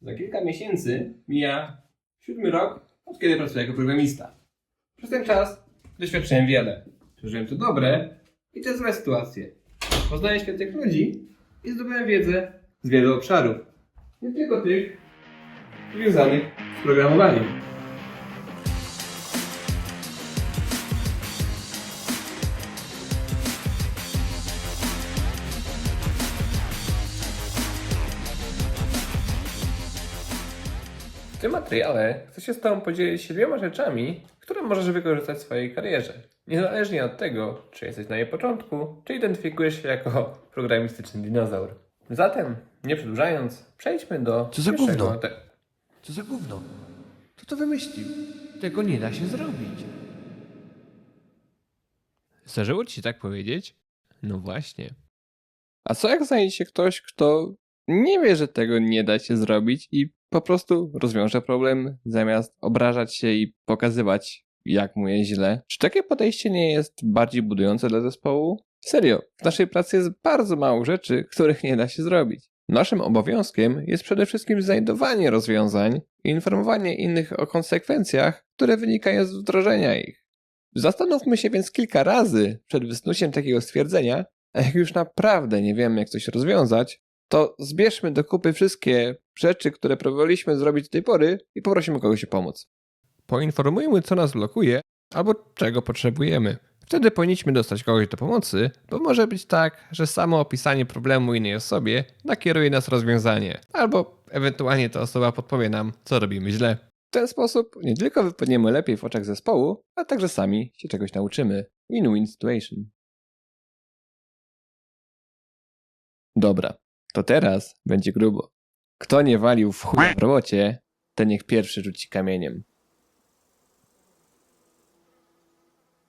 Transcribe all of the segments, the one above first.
Za kilka miesięcy mija siódmy rok, od kiedy pracuję jako programista. Przez ten czas doświadczyłem wiele. Przeżyłem to dobre i te złe sytuacje. Poznałem świetnych ludzi i zdobyłem wiedzę z wielu obszarów. Nie tylko tych związanych z programowaniem. Tym materiale chcę się z Tobą podzielić siedmioma rzeczami, które możesz wykorzystać w swojej karierze. Niezależnie od tego, czy jesteś na jej początku, czy identyfikujesz się jako programistyczny dinozaur. Zatem, nie przedłużając, przejdźmy do Co za gówno? te- Co za gówno? Kto to wymyślił? Tego nie da się zrobić. Zdarzyło ci się tak powiedzieć? No właśnie. A co jak znajdzie się ktoś, kto nie wie, że tego nie da się zrobić i po prostu rozwiąże problem, zamiast obrażać się i pokazywać, jak mu jest źle? Czy takie podejście nie jest bardziej budujące dla zespołu? Serio, w naszej pracy jest bardzo mało rzeczy, których nie da się zrobić. Naszym obowiązkiem jest przede wszystkim znajdowanie rozwiązań i informowanie innych o konsekwencjach, które wynikają z wdrożenia ich. Zastanówmy się więc kilka razy przed wysnuciem takiego stwierdzenia, a jak już naprawdę nie wiemy, jak coś rozwiązać, to zbierzmy do kupy wszystkie rzeczy, które próbowaliśmy zrobić do tej pory i poprosimy kogoś o pomoc. Poinformujmy, co nas blokuje albo czego potrzebujemy. Wtedy powinniśmy dostać kogoś do pomocy, bo może być tak, że samo opisanie problemu innej osobie nakieruje nas rozwiązanie, albo ewentualnie ta osoba podpowie nam, co robimy źle. W ten sposób nie tylko wypadniemy lepiej w oczach zespołu, a także sami się czegoś nauczymy. Win-win situation. Dobra, to teraz będzie grubo. Kto nie walił w chuj w robocie, ten niech pierwszy rzuci kamieniem.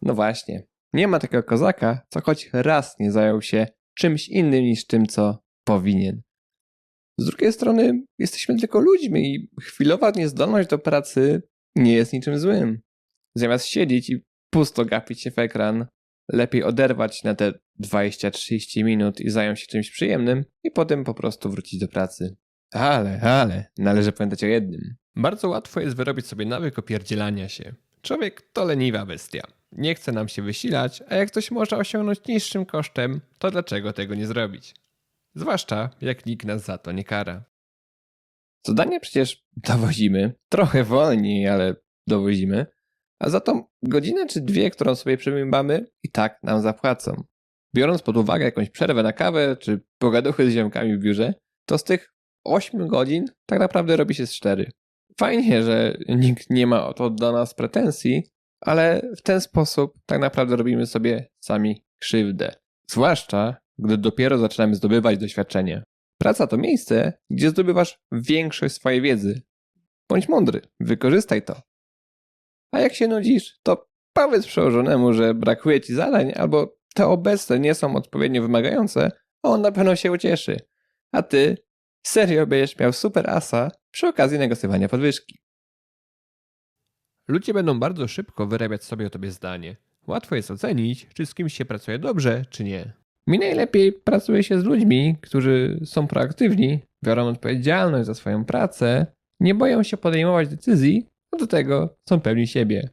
No właśnie, nie ma takiego kozaka, co choć raz nie zajął się czymś innym niż tym, co powinien. Z drugiej strony, jesteśmy tylko ludźmi i chwilowa niezdolność do pracy nie jest niczym złym. Zamiast siedzieć i pusto gapić się w ekran, lepiej oderwać na te 20-30 minut i zająć się czymś przyjemnym i potem po prostu wrócić do pracy. Ale, ale, należy pamiętać o jednym. Bardzo łatwo jest wyrobić sobie nawyk opierdzielania się. Człowiek to leniwa bestia. Nie chce nam się wysilać, a jak coś można osiągnąć niższym kosztem, to dlaczego tego nie zrobić? Zwłaszcza jak nikt nas za to nie kara. Zadanie przecież dowozimy, trochę wolniej, ale dowozimy, a za tą godzinę czy dwie, którą sobie przemybamy, i tak nam zapłacą. Biorąc pod uwagę jakąś przerwę na kawę czy pogaduchy z ziomkami w biurze, to z tych 8 godzin tak naprawdę robi się z 4. Fajnie, że nikt nie ma o to do nas pretensji, ale w ten sposób tak naprawdę robimy sobie sami krzywdę. Zwłaszcza, gdy dopiero zaczynamy zdobywać doświadczenie. Praca to miejsce, gdzie zdobywasz większość swojej wiedzy. Bądź mądry, wykorzystaj to. A jak się nudzisz, to powiedz przełożonemu, że brakuje ci zadań, albo te obecne nie są odpowiednio wymagające, a on na pewno się ucieszy. A ty serio będziesz miał super asa przy okazji negocjowania podwyżki. Ludzie będą bardzo szybko wyrabiać sobie o tobie zdanie. Łatwo jest ocenić, czy z kimś się pracuje dobrze, czy nie. Mi najlepiej pracuje się z ludźmi, którzy są proaktywni, biorą odpowiedzialność za swoją pracę, nie boją się podejmować decyzji, a do tego są pewni siebie.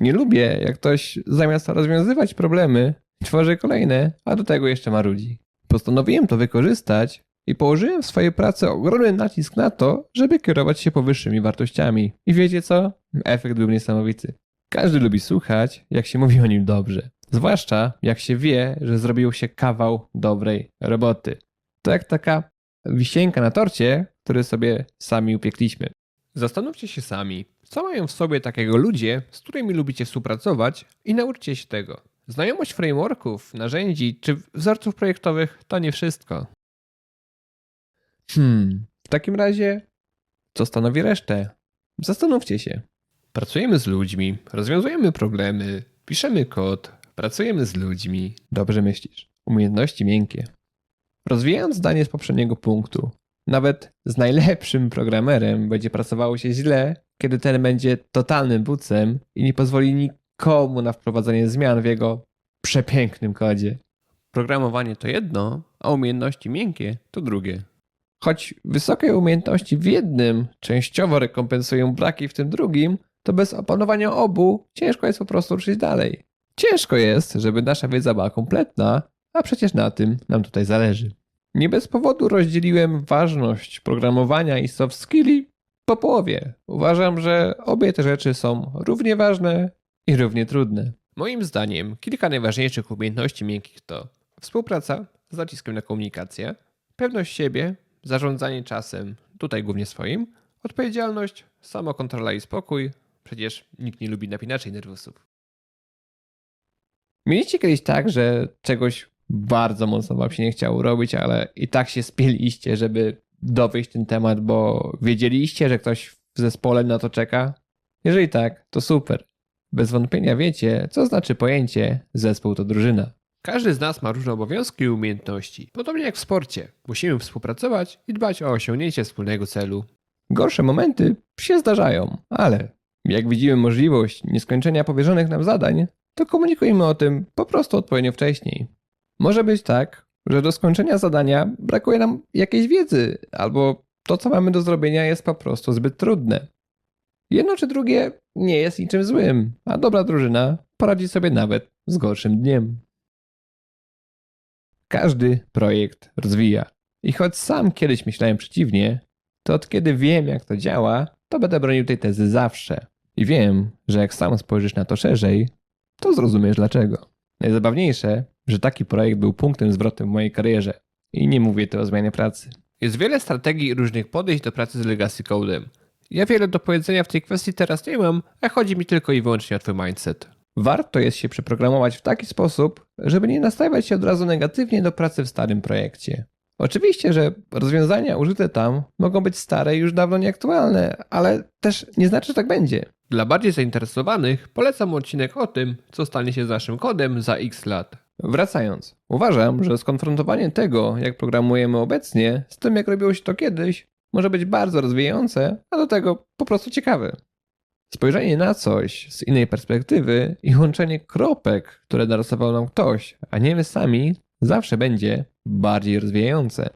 Nie lubię, jak ktoś zamiast rozwiązywać problemy, tworzy kolejne, a do tego jeszcze marudzi. Postanowiłem to wykorzystać i położyłem w swojej pracy ogromny nacisk na to, żeby kierować się powyższymi wartościami. I wiecie co? Efekt był niesamowity. Każdy lubi słuchać, jak się mówi o nim dobrze. Zwłaszcza jak się wie, że zrobił się kawał dobrej roboty. To jak taka wisienka na torcie, który sobie sami upiekliśmy. Zastanówcie się sami, co mają w sobie takiego ludzie, z którymi lubicie współpracować i nauczcie się tego. Znajomość frameworków, narzędzi czy wzorców projektowych to nie wszystko. Hmm, w takim razie, co stanowi resztę? Zastanówcie się. Pracujemy z ludźmi, rozwiązujemy problemy, piszemy kod, pracujemy z ludźmi. Dobrze myślisz. Umiejętności miękkie. Rozwijając zdanie z poprzedniego punktu, nawet z najlepszym programerem będzie pracowało się źle, kiedy ten będzie totalnym bucem i nie pozwoli nikomu na wprowadzenie zmian w jego przepięknym kodzie. Programowanie to jedno, a umiejętności miękkie to drugie. Choć wysokie umiejętności w jednym częściowo rekompensują braki w tym drugim, to bez opanowania obu ciężko jest po prostu ruszyć dalej. Ciężko jest, żeby nasza wiedza była kompletna, a przecież na tym nam tutaj zależy. Nie bez powodu rozdzieliłem ważność programowania i soft skilli po połowie. Uważam, że obie te rzeczy są równie ważne i równie trudne. Moim zdaniem kilka najważniejszych umiejętności miękkich to współpraca z naciskiem na komunikację, pewność siebie, zarządzanie czasem, tutaj głównie swoim, odpowiedzialność, samokontrola i spokój, przecież nikt nie lubi napinaczej nerwusów. Mieliście kiedyś tak, że czegoś bardzo mocno wam się nie chciało robić, ale i tak się spieliście, żeby dowieść ten temat, bo wiedzieliście, że ktoś w zespole na to czeka? Jeżeli tak, to super. Bez wątpienia wiecie, co znaczy pojęcie zespół to drużyna. Każdy z nas ma różne obowiązki i umiejętności. Podobnie jak w sporcie. Musimy współpracować i dbać o osiągnięcie wspólnego celu. Gorsze momenty się zdarzają, ale jak widzimy możliwość nieskończenia powierzonych nam zadań, to komunikujmy o tym po prostu odpowiednio wcześniej. Może być tak, że do skończenia zadania brakuje nam jakiejś wiedzy, albo to, co mamy do zrobienia, jest po prostu zbyt trudne. Jedno czy drugie nie jest niczym złym, a dobra drużyna poradzi sobie nawet z gorszym dniem. Każdy projekt rozwija. I choć sam kiedyś myślałem przeciwnie, to od kiedy wiem, jak to działa, to będę bronił tej tezy zawsze. I wiem, że jak sam spojrzysz na to szerzej, to zrozumiesz dlaczego. Najzabawniejsze, że taki projekt był punktem zwrotnym w mojej karierze. I nie mówię tu o zmianie pracy. Jest wiele strategii i różnych podejść do pracy z Legacy Codem. Ja wiele do powiedzenia w tej kwestii teraz nie mam, a chodzi mi tylko i wyłącznie o twój mindset. Warto jest się przeprogramować w taki sposób, żeby nie nastawiać się od razu negatywnie do pracy w starym projekcie. Oczywiście, że rozwiązania użyte tam mogą być stare i już dawno nieaktualne, ale też nie znaczy, że tak będzie. Dla bardziej zainteresowanych polecam odcinek o tym, co stanie się z naszym kodem za x lat. Wracając, uważam, że skonfrontowanie tego, jak programujemy obecnie, z tym, jak robiło się to kiedyś, może być bardzo rozwijające, a do tego po prostu ciekawe. Spojrzenie na coś z innej perspektywy i łączenie kropek, które narysował nam ktoś, a nie my sami, zawsze będzie bardziej rozwijające.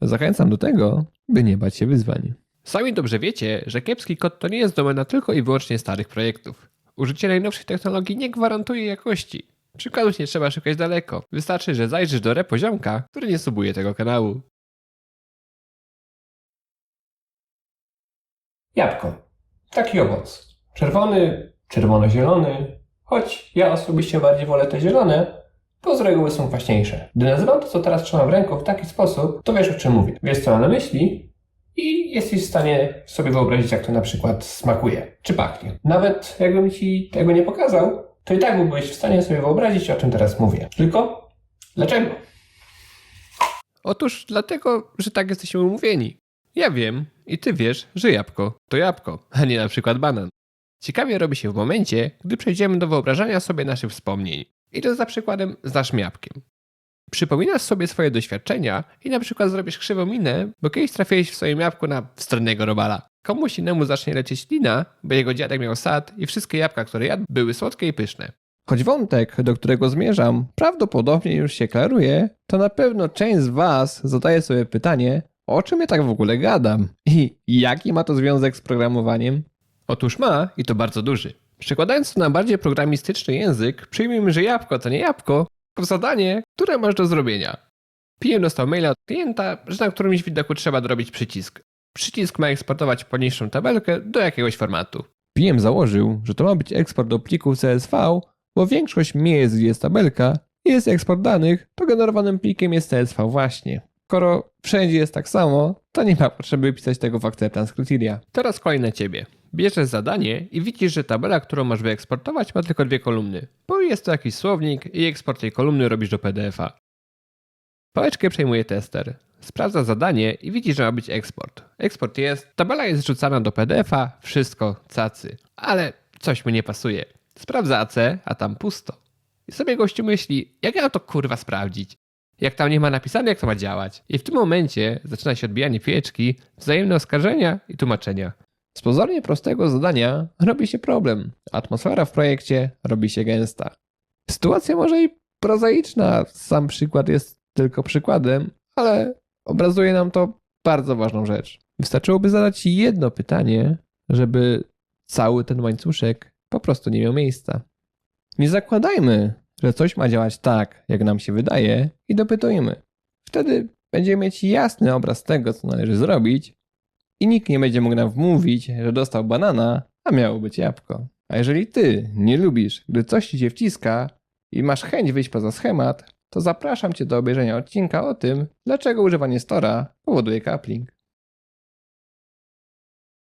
Zachęcam do tego, by nie bać się wyzwań. Sami dobrze wiecie, że kiepski kod to nie jest domena tylko i wyłącznie starych projektów. Użycie najnowszych technologii nie gwarantuje jakości. Przykładów nie trzeba szukać daleko. Wystarczy, że zajrzysz do repoziomka, który nie subuje tego kanału. Jabłko. Taki owoc. Czerwony, czerwono-zielony. Choć ja osobiście bardziej wolę te zielone, to z reguły są kwaśniejsze. Gdy nazywam to, co teraz trzymam w ręku w taki sposób, to wiesz o czym mówię. Wiesz, co mam na myśli i jesteś w stanie sobie wyobrazić, jak to na przykład smakuje, czy pachnie. Nawet jakbym ci tego nie pokazał, to i tak byłbyś w stanie sobie wyobrazić, o czym teraz mówię. Tylko dlaczego? Otóż dlatego, że tak jesteśmy umówieni. Ja wiem i ty wiesz, że jabłko to jabłko, a nie na przykład banan. Ciekawie robi się w momencie, gdy przejdziemy do wyobrażania sobie naszych wspomnień. Idąc za przykładem z naszym jabłkiem. Przypominasz sobie swoje doświadczenia i na przykład zrobisz krzywą minę, bo kiedyś trafiłeś w swoim jabłku na wstrętnego robala. Komuś innemu zacznie lecieć lina, bo jego dziadek miał sad i wszystkie jabłka, które jadł, były słodkie i pyszne. Choć wątek, do którego zmierzam, prawdopodobnie już się klaruje, to na pewno część z Was zadaje sobie pytanie, o czym ja tak w ogóle gadam i jaki ma to związek z programowaniem? Otóż ma i to bardzo duży. Przekładając to na bardziej programistyczny język, przyjmijmy, że jabłko to nie jabłko, tylko zadanie, które masz do zrobienia. PM dostał maila od klienta, że na którymś widoku trzeba dorobić przycisk. Przycisk ma eksportować poniższą tabelkę do jakiegoś formatu. PM założył, że to ma być eksport do plików CSV, bo większość miejsc, gdzie jest tabelka, jest eksport danych, to generowanym plikiem jest CSV właśnie. Skoro wszędzie jest tak samo, to nie ma potrzeby pisać tego w Acceptance Criteria. Teraz kolej na ciebie. Bierzesz zadanie i widzisz, że tabela, którą masz wyeksportować ma tylko dwie kolumny, bo jest to jakiś słownik i eksport tej kolumny robisz do PDF-a. Pałeczkę przejmuje tester. Sprawdza zadanie i widzi, że ma być eksport. Eksport jest, tabela jest rzucana do PDF-a, wszystko cacy. Ale coś mu nie pasuje. Sprawdza AC, a tam pusto. I sobie gościu myśli, jak ja to kurwa sprawdzić? Jak tam nie ma napisane, jak to ma działać? I w tym momencie zaczyna się odbijanie pieczki, wzajemne oskarżenia i tłumaczenia. Z pozornie prostego zadania robi się problem. Atmosfera w projekcie robi się gęsta. Sytuacja może i prozaiczna, sam przykład jest tylko przykładem, ale obrazuje nam to bardzo ważną rzecz. Wystarczyłoby zadać jedno pytanie, żeby cały ten łańcuszek po prostu nie miał miejsca. Nie zakładajmy, że coś ma działać tak, jak nam się wydaje i dopytujmy. Wtedy będziemy mieć jasny obraz tego, co należy zrobić i nikt nie będzie mógł nam wmówić, że dostał banana, a miało być jabłko. A jeżeli ty nie lubisz, gdy coś ci się wciska i masz chęć wyjść poza schemat, to zapraszam cię do obejrzenia odcinka o tym, dlaczego używanie Stora powoduje coupling.